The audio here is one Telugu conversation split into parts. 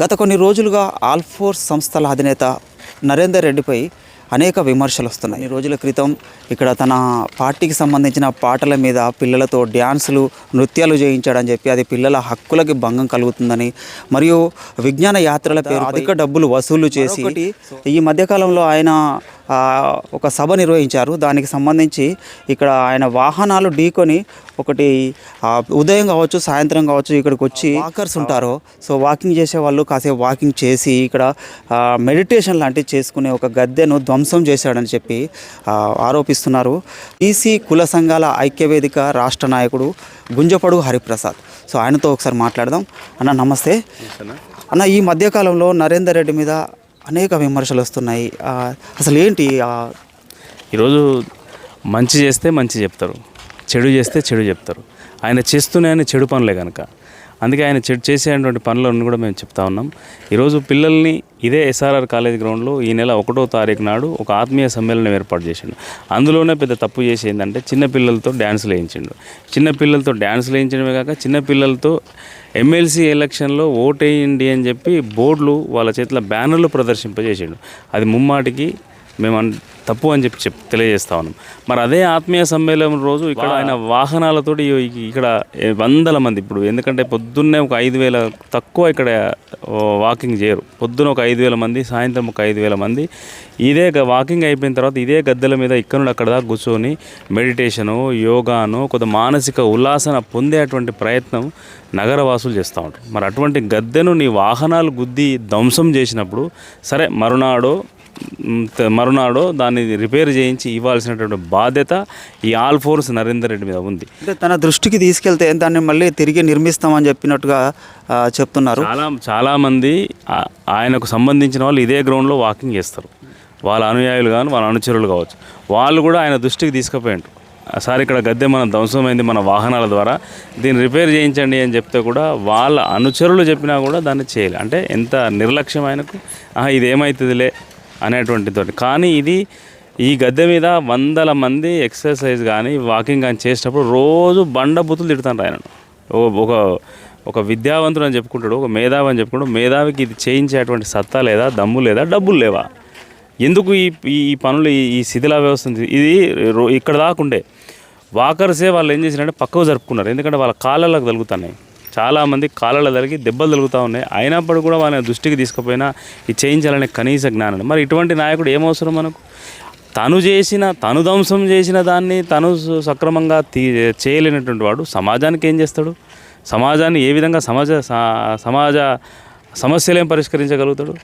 గత కొన్ని రోజులుగా ఆల్ఫోర్స్ సంస్థల అధినేత నరేందర్ రెడ్డిపై అనేక విమర్శలు వస్తున్నాయి. ఈ రోజుల క్రితం ఇక్కడ తన పార్టీకి సంబంధించిన పాటల మీద పిల్లలతో డ్యాన్సులు నృత్యాలు చేయించాడని చెప్పి అది పిల్లల హక్కులకి భంగం కలుగుతుందని మరియు విజ్ఞాన యాత్రల పేరు అధిక డబ్బులు వసూలు చేసి ఈ మధ్యకాలంలో ఆయన ఒక సభ నిర్వహించారు. దానికి సంబంధించి ఇక్కడ ఆయన వాహనాలు ఢీకొని ఒకటి ఉదయం కావచ్చు సాయంత్రం కావచ్చు ఇక్కడికి వచ్చి వాకర్స్ ఉంటారు. సో వాకింగ్ చేసే వాళ్ళు కాసేపు వాకింగ్ చేసి ఇక్కడ మెడిటేషన్ లాంటివి చేసుకునే ఒక గద్దెను ధ్వంసం చేశాడని చెప్పి ఆ, ఆరోపిస్తున్నారు. ఈసీ కుల సంఘాల ఐక్యవేదిక రాష్ట్ర నాయకుడు గుంజపడు హరిప్రసాద్. సో ఆయనతో ఒకసారి మాట్లాడదాం. అన్న నమస్తే. అన్న ఈ మధ్యకాలంలో నరేందర్ రెడ్డి మీద అనేక విమర్శలు వస్తున్నాయి. అసలు ఏంటి ఈరోజు మంచి చేస్తే మంచి చెప్తారు. చెడు చేస్తే చెడు చెప్తారు. ఆయన చేస్తూనే చెడు పనులే కనుక అందుకే ఆయన చెడు చేసేటువంటి పనులను కూడా మేము చెప్తా ఉన్నాం. ఈరోజు పిల్లల్ని ఇదే ఎస్ఆర్ఆర్ కాలేజ్ గ్రౌండ్లో ఈ నెల ఒకటో తారీఖు నాడు ఒక ఆత్మీయ సమ్మేళనం ఏర్పాటు చేసిండు. అందులోనే పెద్ద తప్పు చేసి ఏంటంటే చిన్నపిల్లలతో డ్యాన్సులు వేయించిండు. చిన్నపిల్లలతో డ్యాన్సులు వేయించడమే కాక చిన్న పిల్లలతో ఎమ్మెల్సీ ఎలక్షన్లో ఓటేయండి అని చెప్పి బోర్డులు వాళ్ళ చేతిలో బ్యానర్లు ప్రదర్శింపజేసాడు. అది ముమ్మాటికి మేము అన్- తప్పు అని చెప్పి చెప్ తెలియజేస్తా ఉన్నాం. మరి అదే ఆత్మీయ సమ్మేళనం రోజు ఇక్కడ ఆయన వాహనాలతోటి ఇక్కడ వందల మంది ఇప్పుడు ఎందుకంటే పొద్దున్నే ఒక ఐదు వేల తక్కువ ఇక్కడ వాకింగ్ చేయరు. పొద్దున ఒక ఐదు వేల మంది సాయంత్రం ఒక ఐదు వేల మంది. ఇదే వాకింగ్ అయిపోయిన తర్వాత ఇదే గద్దెల మీద ఇక్కడ నుండి అక్కడ దాకా కూర్చొని మెడిటేషను యోగాను కొంత మానసిక ఉల్లాసన పొందేటువంటి ప్రయత్నం నగరవాసులు చేస్తూ ఉంటారు. మరి అటువంటి గద్దెను నీ వాహనాలు గుద్ది ధ్వంసం చేసినప్పుడు సరే మరునాడో మరునాడో దాన్ని రిపేర్ చేయించి ఇవ్వాల్సినటువంటి బాధ్యత ఈ ఆల్ ఫోర్స్ నరేందర్ రెడ్డి మీద ఉంది. అంటే తన దృష్టికి తీసుకెళ్తే దాన్ని మళ్ళీ తిరిగి నిర్మిస్తామని చెప్పినట్టుగా చెప్తున్నారు. చాలా చాలామంది ఆయనకు సంబంధించిన వాళ్ళు ఇదే గ్రౌండ్లో వాకింగ్ చేస్తారు. వాళ్ళ అనుయాయులు కానీ వాళ్ళ అనుచరులు కావచ్చు. వాళ్ళు కూడా ఆయన దృష్టికి తీసుకుపోయారు సార్ ఇక్కడ గద్దె మన ధ్వంసమైంది మన వాహనాల ద్వారా దీన్ని రిపేర్ చేయించండి అని చెప్తే కూడా వాళ్ళ అనుచరులు చెప్పినా కూడా దాన్ని చేయాలి. అంటే ఎంత నిర్లక్ష్యం ఆయనకు? "ఆహా, ఇది అనేటువంటి తోటి కానీ ఇది ఈ గద్దె మీద వందల మంది ఎక్సర్సైజ్ కానీ వాకింగ్ కానీ చేసేటప్పుడు రోజు బండ బుతులు తిడతాను ఆయన ఓ- ఒక ఒక విద్యావంతుడు అని చెప్పుకుంటాడు ఒక మేధావి అని చెప్పుకుంటాడు. మేధావికి ఇది చేయించేటువంటి సత్తా లేదా దమ్ము లేదా డబ్బులు లేవా? ఎందుకు ఈ ఈ- పనులు ఈ శిథిల వ్యవస్థ ఇది రో- ఇక్కడ దాకుండే వాకర్సే వాళ్ళు ఏం చేసినారంటే పక్కకు జరుపుకున్నారు. ఎందుకంటే వాళ్ళ కాళ్ళలకు తగులుతున్నాయి. చాలామంది కాళ్ళలో తగిలి దెబ్బలు తగులుతూ ఉన్నాయి. అయినప్పుడు కూడా వాళ్ళని దృష్టికి తీసుకుపోయినా ఇది చేయించాలనే కనీస జ్ఞానం. మరి ఇటువంటి నాయకుడు ఏమవసరం మనకు? తను చేసిన తను ధ్వంసం చేసిన దాన్ని తను సక్రమంగా తీ చేయలేనటువంటి వాడు సమాజానికి ఏం చేస్తాడు? సమాజాన్ని ఏ విధంగా సమాజ సమాజ సమస్యలు ఏం పరిష్కరించగలుగుతాడు?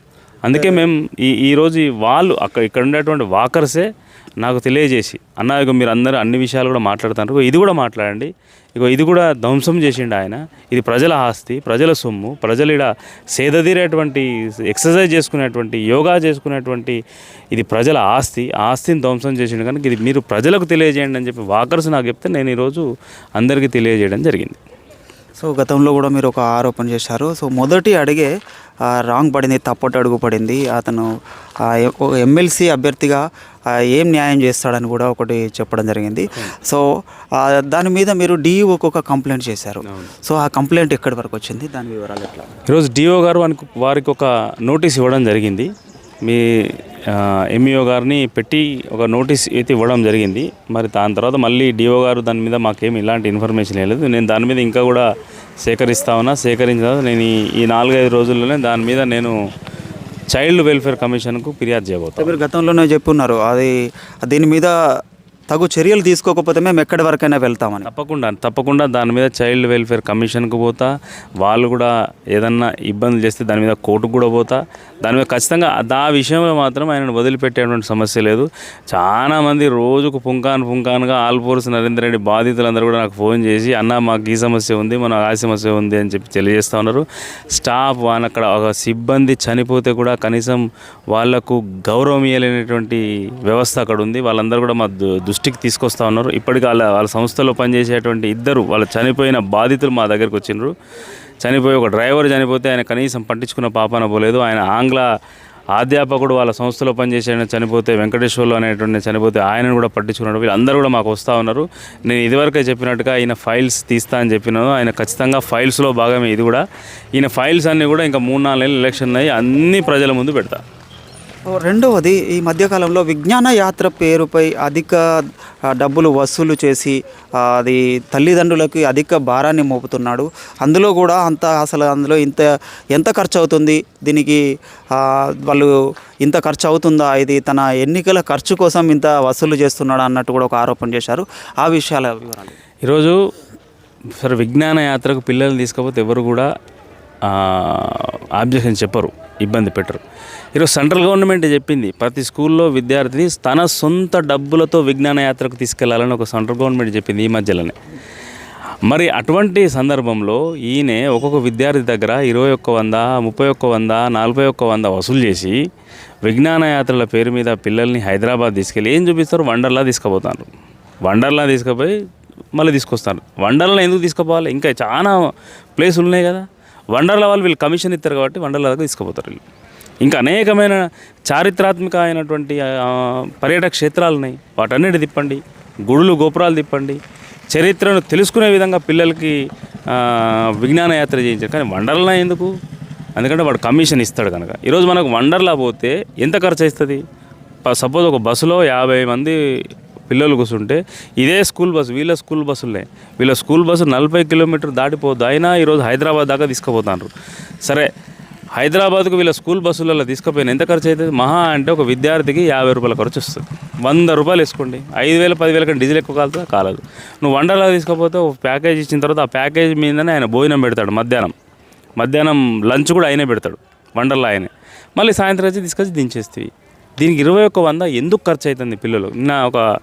అందుకే మేము ఈ ఈరోజు ఈ వాళ్ళు అక్కడ ఇక్కడ ఉండేటువంటి వాకర్సే నాకు తెలియజేసి అన్న మీరు అందరూ అన్ని విషయాలు కూడా మాట్లాడుతున్నారు. ఇది కూడా మాట్లాడండి. ఇగో ఇది కూడా ధ్వంసం చేసిండు ఆయన. ఇది ప్రజల ఆస్తి ప్రజల సొమ్ము ప్రజలు ఇడ సేదతీరేటువంటి ఎక్సర్సైజ్ చేసుకునేటువంటి యోగా చేసుకునేటువంటి ఇది ప్రజల ఆస్తి. ఆస్తిని ధ్వంసం చేసిండు కనుక ఇది మీరు ప్రజలకు తెలియజేయండి అని చెప్పి వాకర్స్ నాకు చెప్తే నేను ఈరోజు అందరికీ తెలియజేయడం జరిగింది. సో గతంలో కూడా మీరు ఒక ఆరోపణ చేశారు. సో మొదటి అడిగే రాంగ్ పడింది తప్పటి అడుగు పడింది. అతను ఎమ్మెల్సీ అభ్యర్థిగా ఏం న్యాయం చేస్తాడని కూడా ఒకటి చెప్పడం జరిగింది. సో దాని మీద మీరు డిఈఓకి ఒక కంప్లైంట్ చేశారు. సో ఆ కంప్లైంట్ ఎక్కడి వరకు వచ్చింది? దాని వివరాలు ఎట్లా? ఈరోజు డిఓ గారు వానికి వారికి ఒక నోటీస్ ఇవ్వడం జరిగింది. మీ ఎంఈఓ గారిని పెట్టి ఒక నోటీస్ అయితే ఇవ్వడం జరిగింది. మరి దాని తర్వాత మళ్ళీ డిఓ గారు దాని మీద మాకేమి ఇలాంటి ఇన్ఫర్మేషన్ లేదు. నేను దాని మీద ఇంకా కూడా సేకరిస్తా ఉన్నా సేకరించిన తర్వాత నేను ఈ- ఈ నాలుగైదు రోజుల్లోనే దాని మీద నేను చైల్డ్ వెల్ఫేర్ కమిషన్కు ఫిర్యాదు చేయబోతాను మీరు గతంలోనే చెప్పున్నారు అది దీని మీద తగు చర్యలు తీసుకోకపోతే మేము ఎక్కడి వరకైనా వెళ్తామని. తప్పకుండా తప్పకుండా దాని మీద చైల్డ్ వెల్ఫేర్ కమిషన్కు పోతా. వాళ్ళు కూడా ఏదన్నా ఇబ్బందులు చేస్తే దాని మీద కోర్టుకు కూడా పోతా. దాని మీద ఖచ్చితంగా ఆ విషయంలో మాత్రం ఆయనను వదిలిపెట్టేటువంటి సమస్య లేదు. చాలామంది రోజుకు పుంకాను పుంకానుగా ఆల్పోర్స్ నరేంద్ర రెడ్డి బాధితులందరూ కూడా నాకు ఫోన్ చేసి అన్న మాకు ఈ సమస్య ఉంది మన ఆ సమస్య ఉంది అని చెప్పి తెలియజేస్తూ ఉన్నారు. స్టాఫ్ వాళ్ళ అక్కడ ఒక సిబ్బంది చనిపోతే కూడా కనీసం వాళ్ళకు గౌరవం ఇవ్వలేనటువంటి వ్యవస్థ అక్కడ ఉంది. వాళ్ళందరూ కూడా మా దు- దృష్టికి తీసుకొస్తా ఉన్నారు. ఇప్పటికీ వాళ్ళ వాళ్ళ సంస్థలో పనిచేసేటువంటి ఇద్దరు వాళ్ళు చనిపోయిన బాధితులు మా దగ్గరికి వచ్చిండ్రు. చనిపోయి ఒక డ్రైవర్ చనిపోతే ఆయన కనీసం పట్టించుకున్న పాపాన పోలేదు. ఆయన ఆంగ్ల అధ్యాపకుడు వాళ్ళ సంస్థలో పనిచేసే చనిపోతే వెంకటేశ్వర్లు అనేటువంటి చనిపోతే ఆయనను కూడా పట్టించుకున్నాడు. వీళ్ళందరూ కూడా మాకు వస్తూ ఉన్నారు. నేను ఇదివరకే చెప్పినట్టుగా ఈయన ఫైల్స్ తీస్తా అని చెప్పినాను. ఆయన ఖచ్చితంగా ఫైల్స్లో భాగమే ఇది కూడా. ఈయన ఫైల్స్ అన్నీ కూడా ఇంకా మూడు నాలుగు నెలలు ఎలక్షన్ అయ్యి అన్ని ప్రజల ముందు పెడతా. రెండవది ఈ మధ్యకాలంలో విజ్ఞాన యాత్ర పేరుపై అధిక డబ్బులు వసూలు చేసి అది తల్లిదండ్రులకి అధిక భారాన్ని మోపుతున్నాడు. అందులో కూడా అంత అసలు అందులో ఇంత ఎంత ఖర్చు అవుతుంది దీనికి వాళ్ళు ఇంత ఖర్చు అవుతుందా ఇది తన ఎన్నికల ఖర్చు కోసం ఇంత వసూలు చేస్తున్నాడు? అన్నట్టు కూడా ఒక ఆరోపణ చేశారు. ఆ విషయాల వివరాలు. ఈరోజు సరే విజ్ఞాన యాత్రకు పిల్లల్ని తీసుకపోతే ఎవరు కూడా ఆబ్జెక్షన్ చెప్పరు. ఇబ్బంది పెట్టరు. ఈరోజు సెంట్రల్ గవర్నమెంట్ చెప్పింది ప్రతి స్కూల్లో విద్యార్థిని తన సొంత డబ్బులతో విజ్ఞాన యాత్రకు తీసుకెళ్ళాలని ఒక సెంట్రల్ గవర్నమెంట్ చెప్పింది ఈ మధ్యలోనే. మరి అటువంటి సందర్భంలో ఈయన ఒక్కొక్క విద్యార్థి దగ్గర ఇరవై ఒక్క వంద ముప్పై ఒక్క వంద నలభై ఒక్క వంద వసూలు చేసి విజ్ఞాన యాత్రల పేరు మీద పిల్లల్ని హైదరాబాద్ తీసుకెళ్ళి ఏం చూపిస్తారు? వండర్లా తీసుకుపోతారు. వండర్లా తీసుకుపోయి మళ్ళీ తీసుకొస్తారు. వండర్లా ఎందుకు తీసుకుపోవాలి? ఇంకా చాలా ప్లేసులు ఉన్నాయి కదా. వండర్లా వాళ్ళు వీళ్ళు కమిషన్ ఇస్తారు కాబట్టి వండర్లా దగ్గర తీసుకుపోతారు వీళ్ళు. ఇంకా అనేకమైన చారిత్రాత్మక అయినటువంటి ఆ, పర్యాటక క్షేత్రాలు ఉన్నాయి. వాటన్నిటి తిప్పండి గుడులు గోపురాలు తిప్పండి. చరిత్రను తెలుసుకునే విధంగా పిల్లలకి విజ్ఞాన యాత్ర చేయించారు. కానీ వండర్లా ఎందుకు? ఎందుకంటే వాడు కమిషన్ ఇస్తాడు కనుక. ఈరోజు మనకు వండర్లా పోతే ఎంత ఖర్చు అవుతుంది సపోజ్ ఒక బస్సులో యాభై మంది పిల్లలు కూర్చుంటే ఇదే స్కూల్ బస్సు వీళ్ళ స్కూల్ బస్సులే. వీళ్ళ స్కూల్ బస్సు నలభై కిలోమీటర్ దాటిపోద్దు అయినా ఈరోజు హైదరాబాద్ దాకా తీసుకుపోతారు సరే హైదరాబాద్కు వీళ్ళ స్కూల్ బస్సులలో తీసుకుపోయిన ఎంత ఖర్చు అవుతుంది మహా అంటే ఒక విద్యార్థికి యాభై రూపాయల ఖర్చు వస్తుంది. వంద రూపాయలు వేసుకోండి. ఐదు వేల పదివేల కంటే డీజిల్ ఎక్కువ కాలుతుందా? కాలదు. నువ్వు వండర్లా తీసుకపోతే ఒక ప్యాకేజ్ ఇచ్చిన తర్వాత ఆ ప్యాకేజ్ మీదనే ఆయన భోజనం పెడతాడు మధ్యాహ్నం. మధ్యాహ్నం లంచ్ కూడా ఆయనే పెడతాడు. వండర్లా ఆయనే. మళ్ళీ సాయంత్రం వచ్చి తీసుకొచ్చి దించేస్తాయి దీనికి ఇరవై ఒక్క వంద ఎందుకు ఖర్చు అవుతుంది పిల్లలు? నిన్న ఒక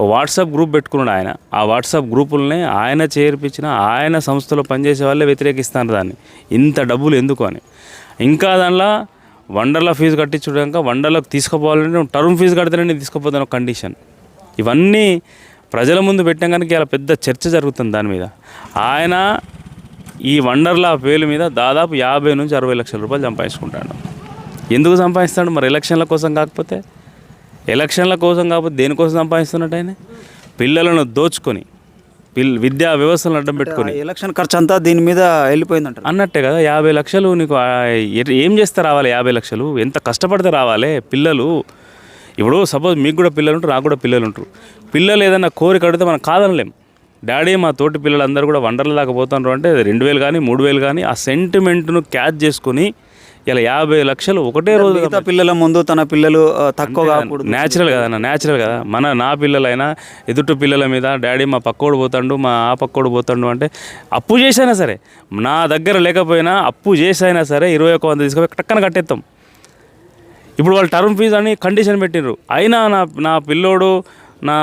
వాట్సాప్ గ్రూప్ పెట్టుకున్నాడు ఆయన. ఆ వాట్సాప్ గ్రూపులనే ఆయన చేర్పించిన ఆయన సంస్థలో పనిచేసే వాళ్ళే వ్యతిరేకిస్తారు దాన్ని. ఇంత డబ్బులు ఎందుకు అని. ఇంకా దానిలో వండర్లా ఫీజు కట్టించుడాక వండర్లకు తీసుకుపోవాలంటే టర్మ్ ఫీజు కడితేనే నేను తీసుకుపోతాను ఒక కండిషన్. ఇవన్నీ ప్రజల ముందు పెట్టాం కనుక ఇలా పెద్ద చర్చ జరుగుతుంది దాని మీద. ఆయన ఈ వండర్లా పేరు మీద దాదాపు యాభై నుంచి అరవై లక్షల రూపాయలు సంపాదించుకుంటాడు. ఎందుకు సంపాదిస్తాడు? మరి ఎలక్షన్ల కోసం కాకపోతే? ఎలక్షన్ల కోసం కాకపోతే దేనికోసం సంపాదిస్తున్నట్టు ఆయన? పిల్లలను దోచుకొని పిల్ విద్యా వ్యవస్థలను అడ్డం పెట్టుకొని. ఎలక్షన్ ఖర్చు అంతా దీని మీద వెళ్ళిపోయిందంటారు. అన్నట్టే కదా యాభై లక్షలు నీకు ఏం చేస్తే రావాలి యాభై లక్షలు? ఎంత కష్టపడితే రావాలి? పిల్లలు ఇప్పుడు సపోజ్ మీకు కూడా పిల్లలు ఉంటారు నాకు కూడా పిల్లలు ఉంటారు పిల్లలు ఏదైనా కోరిక అడిగితే మనం కాదనలేం. డాడీ మా తోటి పిల్లలందరూ కూడా వండర్ల దాకా పోతున్నారు అంటే రెండు వేలు కానీ మూడు వేలు కానీ ఆ సెంటిమెంట్ను క్యాచ్ చేసుకుని ఇలా యాభై లక్షలు ఒకటే రోజు మిగతా పిల్లల ముందు తన పిల్లలు తక్కువ కాకూడదు. న్యాచురల్ కదా న్యాచురల్ కదా. మన నా పిల్లలైనా ఎదుటి పిల్లల మీద డాడీ మా పక్కోడు పోతాడు మా ఆ పక్కోడు పోతాడు అంటే అప్పు చేసైనా సరే నా దగ్గర లేకపోయినా అప్పు చేసైనా సరే ఇరవై ఒక వంద తీసుకొని టక్కన కట్టేస్తాం ఇప్పుడు వాళ్ళు టర్మ్ ఫీజు అని కండిషన్ పెట్టిండ్రు అయినా నా నా పిల్లోడు నా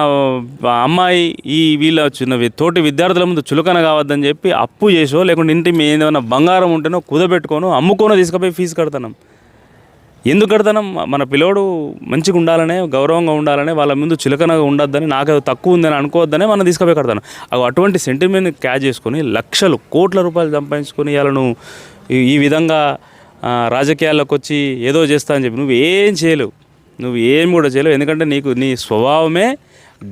అమ్మాయి ఈ వీళ్ళ చిన్న తోటి విద్యార్థుల ముందు చులకన కావద్దని చెప్పి అప్పు చేసో లేకుంటే ఇంటి మీ ఏదైనా బంగారం ఉంటేనో కుదబెట్టుకోనో అమ్ముకోనో తీసుకుపోయి ఫీజు కడతాం ఎందుకు కడతాం మన పిల్లోడు మంచిగా ఉండాలనే గౌరవంగా ఉండాలనే వాళ్ళ ముందు చులకనగా ఉండొద్దని నాకు అది తక్కువ ఉందని అనుకోవద్దనే మనం తీసుకుపోయి కడతాను. అవి అటువంటి సెంటిమెంట్ క్యాచ్ చేసుకొని లక్షలు కోట్ల రూపాయలు సంపాదించుకొని వాళ్ళను ఈ- ఈ విధంగా రాజకీయాల్లోకి వచ్చి ఏదో చేస్తా అని చెప్పి నువ్వు ఏం చేయలేవు. నువ్వు ఏం కూడా చేయలేవు. ఎందుకంటే నీకు నీ స్వభావమే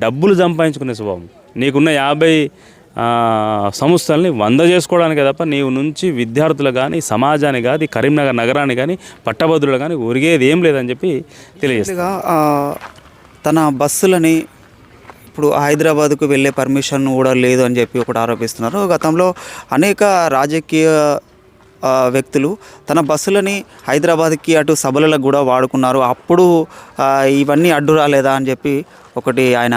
డబ్బులు సంపాదించుకునే స్వభావం. నీకున్న యాభై సంస్థల్ని వంద చేసుకోవడానికే తప్ప నీవు నుంచి విద్యార్థులు కానీ సమాజాన్ని కానీ కరీంనగర్ నగరాన్ని కానీ పట్టభద్రులు కానీ ఒరిగేది ఏం లేదని చెప్పి తెలియజేస్తా. తన బస్సులని ఇప్పుడు హైదరాబాద్కు వెళ్ళే పర్మిషన్ కూడా లేదు అని చెప్పి ఒకటి ఆరోపిస్తున్నారు. గతంలో అనేక రాజకీయ వ్యక్తులు తన బస్సులని హైదరాబాద్కి అటు సభలకు కూడా వాడుకున్నారు. అప్పుడు ఇవన్నీ అడ్డు రాలేదా అని చెప్పి ఒకటి ఆయన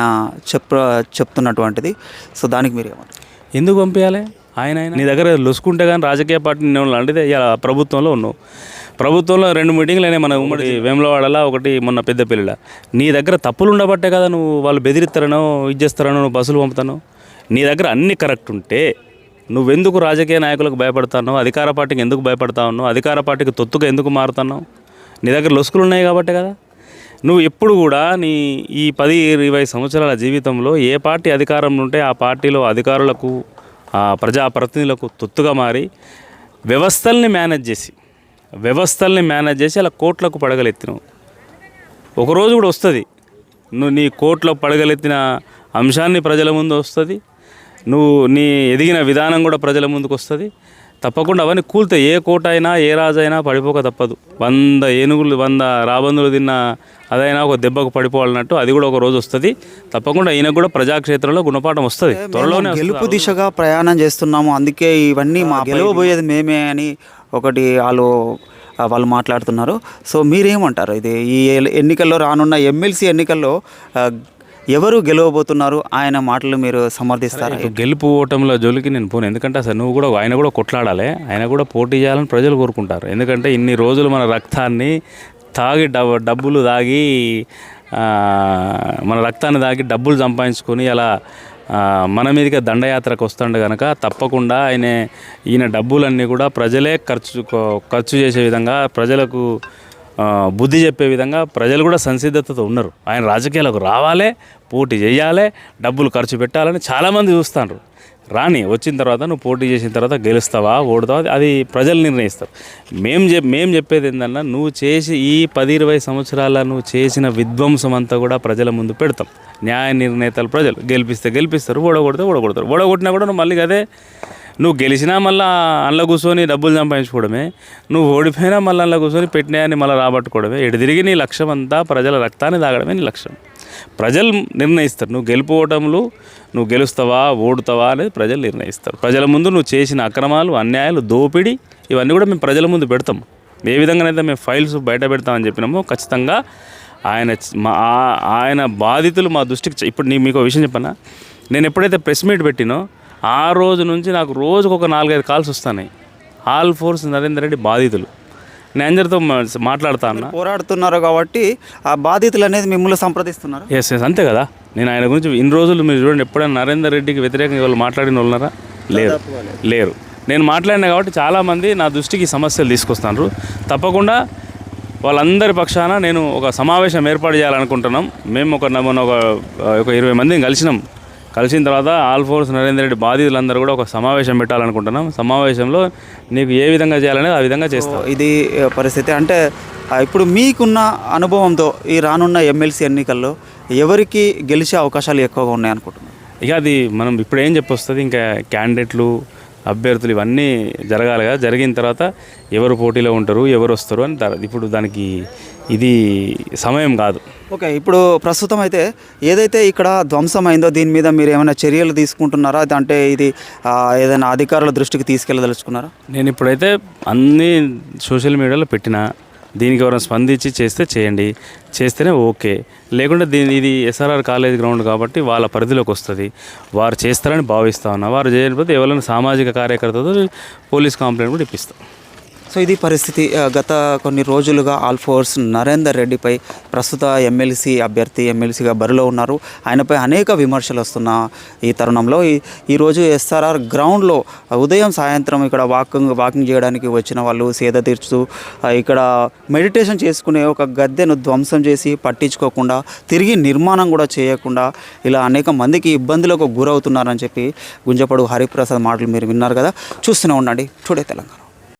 చెప్ చెప్తున్నటువంటిది. సో దానికి మీరు ఏమంటారు ఎందుకు పంపించాలి ఆయన నీ దగ్గర లొసుకుంటే కానీ రాజకీయ పార్టీ నేను లాంటిది. ఇలా ప్రభుత్వంలో ఉన్నావు. ప్రభుత్వంలో రెండు మీటింగ్లు అయినాయి మన ఉమ్మడి వేములవాడలా ఒకటి మొన్న పెద్దపల్లిలో. నీ దగ్గర తప్పులు ఉండబట్టే కదా నువ్వు వాళ్ళు బెదిరిస్తారనో ఇది చేస్తారనో నువ్వు బస్సులు పంపుతాను? నీ దగ్గర అన్ని కరెక్ట్ ఉంటే నువ్వెందుకు రాజకీయ నాయకులకు భయపడతావు అధికార పార్టీకి ఎందుకు భయపడతా ఉన్నావు అధికార పార్టీకి తొత్తుగా ఎందుకు మారుతున్నావు? నీ దగ్గర లొసుకులు ఉన్నాయి కాబట్టి కదా. నువ్వు ఎప్పుడు కూడా నీ ఈ పది ఇరవై సంవత్సరాల జీవితంలో ఏ పార్టీ అధికారంలో ఉంటే ఆ పార్టీలో అధికారులకు ఆ ప్రజాప్రతినిధులకు తొత్తుగా మారి వ్యవస్థల్ని మేనేజ్ చేసి వ్యవస్థల్ని మేనేజ్ చేసి అలా కోట్లకు పడగలెత్తినావు. ఒకరోజు కూడా వస్తుంది. నువ్వు నీ కోట్లో పడగలెత్తిన అంశాన్ని ప్రజల ముందు వస్తుంది. నువ్వు నీ ఎదిగిన విధానం కూడా ప్రజల ముందుకు వస్తుంది. తప్పకుండా అవన్నీ కూల్తాయి ఏ కోట అయినా ఏ రాజు అయినా పడిపోక తప్పదు. వంద ఏనుగులు వంద రాబందులు తిన్న అదైనా ఒక దెబ్బకు పడిపోవాలన్నట్టు అది కూడా ఒక రోజు వస్తుంది. తప్పకుండా ఈయన కూడా ప్రజాక్షేత్రంలో గుణపాఠం వస్తుంది. త్వరలోనే. గెలుపు దిశగా ప్రయాణం చేస్తున్నాము. అందుకే ఇవన్నీ మా గెలవబోయేది మేమే అని ఒకటి వాళ్ళు వాళ్ళు మాట్లాడుతున్నారు. సో మీరేమంటారు? ఇది ఈ ఎన్నికల్లో రానున్న ఎమ్మెల్సీ ఎన్నికల్లో ఎవరు గెలవబోతున్నారు? ఆయన మాటలు మీరు సమర్థిస్తారా? గెలుపు ఓటంలో జోలికి నేను పోను. ఎందుకంటే అసలు నువ్వు కూడా ఆయన కూడా కొట్లాడాలి. ఆయన కూడా పోటీ చేయాలని ప్రజలు కోరుకుంటారు. ఎందుకంటే ఇన్ని రోజులు మన రక్తాన్ని తాగి డబ్ డబ్బులు తాగి మన రక్తాన్ని తాగి డబ్బులు సంపాదించుకొని అలా మన మీదకి దండయాత్రకు వస్తుండే కనుక తప్పకుండా ఆయన ఈయన డబ్బులన్నీ కూడా ప్రజలే ఖర్చు ఖర్చు చేసే విధంగా ప్రజలకు బుద్ధి చెప్పే విధంగా ప్రజలు కూడా సంసిద్ధతతో ఉన్నారు. ఆయన రాజకీయాలకు రావాలే పోటీ చేయాలి డబ్బులు ఖర్చు పెట్టాలని చాలామంది చూస్తారు రాని వచ్చిన తర్వాత నువ్వు పోటీ చేసిన తర్వాత గెలుస్తావా ఓడుతావా అది- అది ప్రజలు నిర్ణయిస్తారు. మేం చెప్ మేము చెప్పేది ఏంటన్నా నువ్వు చేసి ఈ పది ఇరవై సంవత్సరాల నువ్వు చేసిన విధ్వంసం అంతా కూడా ప్రజల ముందు పెడతాం. న్యాయ నిర్ణేతలు ప్రజలు. గెలిపిస్తే గెలిపిస్తారు ఓడగొడితే ఓడగొడతారు. ఓడగొట్టినా కూడా నువ్వు మళ్ళీ అదే నువ్వు గెలిచినా మళ్ళీ అందులో కూర్చొని డబ్బులు సంపాదించుకోవడమే. నువ్వు ఓడిపోయినా మళ్ళీ అందులో కూర్చొని పెట్టినాయని మళ్ళీ రాబట్టుకోవడమే. తిరిగి నీ లక్ష్యం అంతా ప్రజల రక్తాన్ని తాగడమే నీ లక్ష్యం. ప్రజలు నిర్ణయిస్తారు. నువ్వు గెలిపోవటంలో నువ్వు గెలుస్తావా ఓడుతావా అనేది ప్రజలు నిర్ణయిస్తారు. ప్రజల ముందు నువ్వు చేసిన అక్రమాలు అన్యాయాలు దోపిడీ ఇవన్నీ కూడా మేము ప్రజల ముందు పెడతాం. ఏ విధంగానైతే మేము ఫైల్స్ బయట పెడతామని చెప్పినామో ఖచ్చితంగా ఆయన మా ఆయన బాధితులు మా దృష్టికి ఇప్పుడు నీ మీకు విషయం చెప్పనా? నేను ఎప్పుడైతే ప్రెస్ మీట్ పెట్టినో ఆ రోజు నుంచి నాకు రోజుకు ఒక నాలుగైదు కాల్స్ వస్తున్నాయి ఆల్ ఫోర్స్ నరేందర్ రెడ్డి బాధితులు. నేను అందరితో మాట్లాడుతా అన్నా. పోరాడుతున్నారు కాబట్టి ఆ బాధితులు అనేది మిమ్మల్ని సంప్రదిస్తున్నారు? ఎస్ ఎస్ అంతే కదా. నేను ఆయన గురించి ఇన్ని రోజులు మీరు చూడండి ఎప్పుడైనా నరేందర్ రెడ్డికి వ్యతిరేకంగా వాళ్ళు మాట్లాడిన వాళ్ళు ఉన్నారా లేరు లేరు. నేను మాట్లాడినా కాబట్టి చాలామంది నా దృష్టికి సమస్యలు తీసుకొస్తున్నారు. తప్పకుండా వాళ్ళందరి పక్షాన నేను ఒక సమావేశం ఏర్పాటు చేయాలనుకుంటున్నాం. మేము ఒక ఒక ఒక ఇరవై మందిని కలిసినాం. కలిసిన తర్వాత ఆల్ ఫోర్స్ నరేందర్ రెడ్డి బాధితులందరూ కూడా ఒక సమావేశం పెట్టాలనుకుంటున్నాం. సమావేశంలో నీకు ఏ విధంగా చేయాలనేది ఆ విధంగా చేస్తాం. ఇది పరిస్థితి. అంటే ఇప్పుడు మీకున్న అనుభవంతో ఈ రానున్న ఎమ్మెల్సీ ఎన్నికల్లో ఎవరికి గెలిచే అవకాశాలు ఎక్కువగా ఉన్నాయి అనుకుంటున్నారు ఇక అది మనం ఇప్పుడు ఏం చెప్పొస్తుంది? ఇంకా క్యాండిడేట్లు అభ్యర్థులు ఇవన్నీ జరగాలి కదా. జరిగిన తర్వాత ఎవరు పోటీలో ఉంటారు ఎవరు వస్తారు అని ఇప్పుడు దానికి ఇది సమయం కాదు. ఓకే ఇప్పుడు ప్రస్తుతం అయితే ఏదైతే ఇక్కడ ధ్వంసమైందో దీని మీద మీరు ఏమైనా చర్యలు తీసుకుంటున్నారా? అంటే ఇది ఏదైనా అధికారుల దృష్టికి తీసుకెళ్ళదలుచుకున్నారా? నేను ఇప్పుడైతే అన్ని సోషల్ మీడియాలో పెట్టిన దీనికి ఎవరైనా స్పందించి చేస్తే చేయండి. చేస్తేనే ఓకే. లేకుంటే దీని ఇది ఎస్ఆర్ఆర్ కాలేజ్ గ్రౌండ్ కాబట్టి వాళ్ళ పరిధిలోకి వస్తుంది. వారు చేస్తారని భావిస్తా ఉన్నా. వారు చేయకపోతే ఎవరైనా సామాజిక కార్యకర్తతో పోలీస్ కంప్లైంట్ కూడా ఇప్పిస్తాం. సో ఇది పరిస్థితి గత కొన్ని రోజులుగా ఆల్ఫోర్స్ నరేందర్ రెడ్డిపై ప్రస్తుత ఎమ్మెల్సీ అభ్యర్థి ఎమ్మెల్సీగా బరిలో ఉన్నారు. ఆయనపై అనేక విమర్శలు వస్తున్న ఈ తరుణంలో ఈ ఈరోజు ఎస్ఆర్ఆర్ గ్రౌండ్లో ఉదయం సాయంత్రం ఇక్కడ వాకింగ్ వాకింగ్ చేయడానికి వచ్చిన వాళ్ళు సేద తీర్చుతూ ఇక్కడ మెడిటేషన్ చేసుకునే ఒక గద్దెను ధ్వంసం చేసి పట్టించుకోకుండా తిరిగి నిర్మాణం కూడా చేయకుండా ఇలా అనేక మందికి ఇబ్బందులకు గురవుతున్నారని చెప్పి గుంజపడు హరిప్రసాద్ మాటలు మీరు విన్నారు కదా. చూస్తూనే ఉండండి. టుడే తెలంగాణ.